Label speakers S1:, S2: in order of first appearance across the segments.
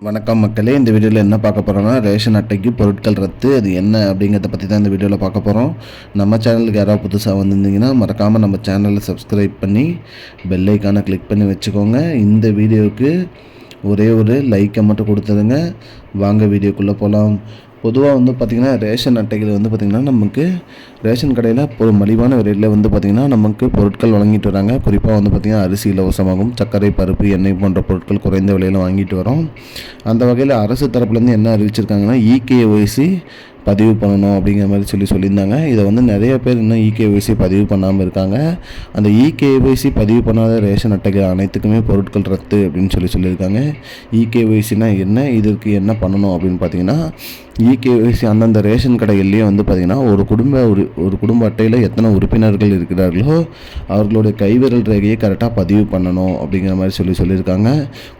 S1: வணக்கம் மக்களே இந்த வீடியோவில் என்ன பார்க்க போகிறோம்னா ரேஷன் அட்டைக்கு பொருட்கள் ரத்து அது என்ன அப்படிங்கிறத பற்றி தான் இந்த வீடியோவில் பார்க்க போகிறோம் நம்ம சேனலுக்கு யாராவது புதுசாக வந்திருந்தீங்கன்னா மறக்காமல் நம்ம சேனலை சப்ஸ்கிரைப் பண்ணி பெல்லைக்கான கிளிக் பண்ணி வச்சுக்கோங்க. இந்த வீடியோவுக்கு ஒரே ஒரு லைக்கை மட்டும் கொடுத்துருங்க வாங்க வீடியோக்குள்ளே போகலாம் பொதுவாக வந்து பார்த்திங்கன்னா ரேஷன் அட்டைகள் வந்து பார்த்திங்கன்னா நமக்கு ரேஷன் கடையில் ஒரு மலிவான விலையில் வந்து பார்த்திங்கன்னா நமக்கு பொருட்கள் வழங்கிட்டு வராங்க. குறிப்பாக வந்து பார்த்திங்கன்னா அரிசி இலவசமாகும் சர்க்கரை பருப்பு எண்ணெய் போன்ற பொருட்கள் குறைந்த விலையில் வாங்கிட்டு வரோம். அந்த வகையில் அரசு தரப்புலேருந்து என்ன அறிவிச்சிருக்காங்கன்னா இகேஒய்சி பதிவு பண்ணணும் அப்படிங்கிற மாதிரி சொல்லி சொல்லியிருந்தாங்க. இதை வந்து நிறைய பேர் இன்னும் இகேஒய்சி பதிவு பண்ணாமல் இருக்காங்க. அந்த இகேஒய்சி பதிவு பண்ணாத ரேஷன் அட்டைகள் அனைத்துக்குமே பொருட்கள் ரத்து அப்படின்னு சொல்லி சொல்லியிருக்காங்க. இகேஒய்சினா என்ன? இதற்கு என்ன பண்ணணும் அப்படின்னு பார்த்தீங்கன்னா இகேஒய்சி அந்தந்த ரேஷன் கடைகள்லேயே வந்து பார்த்திங்கன்னா ஒரு குடும்ப ஒரு ஒரு குடும்ப அட்டையில் எத்தனை உறுப்பினர்கள் இருக்கிறார்களோ அவர்களுடைய கைவிரல் ரேகையை கரெக்டாக பதிவு பண்ணணும் அப்படிங்கிற மாதிரி சொல்லி சொல்லியிருக்காங்க.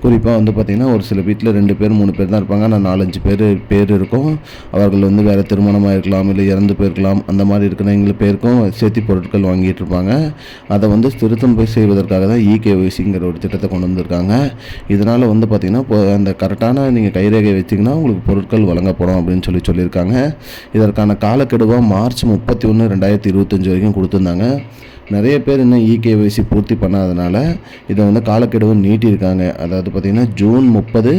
S1: குறிப்பாக வந்து பார்த்திங்கன்னா ஒரு சில வீட்டில் ரெண்டு பேர் மூணு பேர் தான் இருப்பாங்க. ஆனால் நாலஞ்சு பேர் பேர் இருக்கும். அவர்கள் வந்து வேறு திருமணமாக இருக்கலாம் இல்லை இறந்து போயிருக்கலாம் அந்த மாதிரி இருக்கிற எங்களுக்கு பேருக்கும் சேர்த்தி பொருட்கள் வாங்கிட்டு இருப்பாங்க. அதை வந்து திருத்தம் போய் செய்வதற்காக தான் இகேஒய்சிங்கிற ஒரு திட்டத்தை கொண்டு வந்திருக்காங்க. இதனால் வந்து பார்த்திங்கன்னா இப்போ அந்த கரெக்டான நீங்கள் கைரேகை வச்சிங்கன்னா உங்களுக்கு பொருட்கள் வழங்கப்படும் அப்படின்னு சொல்லி சொல்லியிருக்காங்க. இதற்கான காலக்கெடுவாக மார்ச் முப்பத்தி ஒன்று ரெண்டாயிரத்தி இருபத்தஞ்சி வரைக்கும் கொடுத்துருந்தாங்க. நிறைய பேர் இன்னும் இகேஒய்சி பூர்த்தி பண்ணாதனால இதை வந்து காலக்கெடுவை நீட்டியிருக்காங்க. அதாவது பார்த்திங்கன்னா ஜூன் முப்பது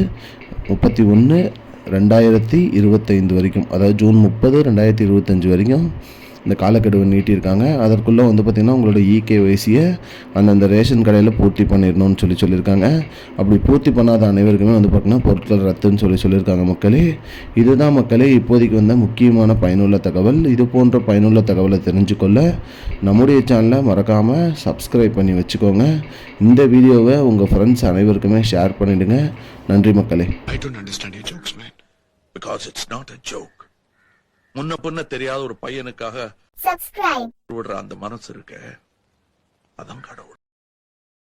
S1: முப்பத்தி ஒன்று ரெண்டாயிரத்தி இருபத்தைந்து வரைக்கும் அதாவது ஜூன் முப்பது ரெண்டாயிரத்தி இருபத்தஞ்சி வரைக்கும் இந்த காலக்கெடுவை நீட்டியிருக்காங்க. அதற்குள்ளே வந்து பார்த்திங்கன்னா உங்களோட இகேஒய்சியை அந்தந்த ரேஷன் கடையில் பூர்த்தி பண்ணிடணும்னு சொல்லி சொல்லியிருக்காங்க. அப்படி பூர்த்தி பண்ணாத அனைவருக்குமே வந்து பார்த்திங்கன்னா பொருட்கள் ரத்துன்னு சொல்லி சொல்லியிருக்காங்க மக்களே. இதுதான் மக்களே இப்போதைக்கு வந்த முக்கியமான பயனுள்ள தகவல். இது போன்ற பயனுள்ள தகவலை தெரிஞ்சுக்கொள்ள நம்முடைய சேனலை மறக்காமல் சப்ஸ்கிரைப் பண்ணி வச்சுக்கோங்க. இந்த வீடியோவை உங்கள் ஃப்ரெண்ட்ஸ் அனைவருக்குமே ஷேர் பண்ணிவிடுங்க நன்றி மக்களே.
S2: I don't understand Because it's not a joke. முன்ன பின்ன தெரியாத ஒரு பையனுக்காக விடுற அந்த மனசு இருக்க அதான் கடவுள்